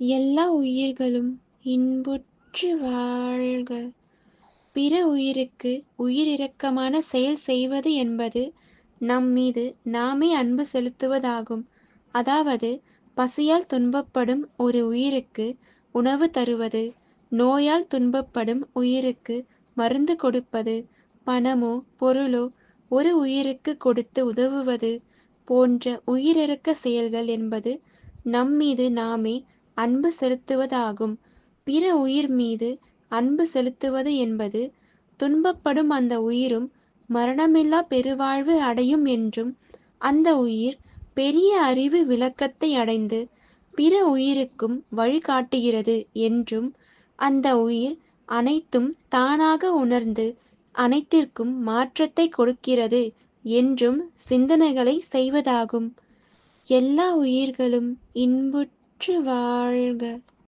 எல்லா உயிர்களும் இன்புற்று வாழ்க பிற உயிருக்கு உயிரிரக்கமான செயல் செய்வது என்பது நம் மீது நாமே அன்பு செலுத்துவதாகும். அதாவது பசியால் துன்பப்படும் ஒரு உயிருக்கு உணவு தருவது நோயால் துன்பப்படும் உயிருக்கு மருந்து கொடுப்பது பணமோ பொருளோ ஒரு உயிருக்கு கொடுத்து உதவுவது போன்ற உயிரிறக்க செயல்கள் என்பது நம்மீது நாமே அன்பு செலுத்துவதாகும். பிற உயிர் மீது அன்பு செலுத்துவது என்பது துன்பப்படும் அந்த உயிரும் மரணமில்லா பெருவாழ்வு அடையும் என்றும் அந்த உயிர் பெரிய அறிவு விளக்கத்தை அடைந்து பிற உயிருக்கும் வழிகாட்டுகிறது என்றும் அந்த உயிர் அனைத்தும் தானாக உணர்ந்து அனைத்திற்கும் மாற்றத்தை கொடுக்கிறது என்றும் சிந்தனைகளை செய்வதாகும். எல்லா உயிர்களும் இன்புற்று வாழ்க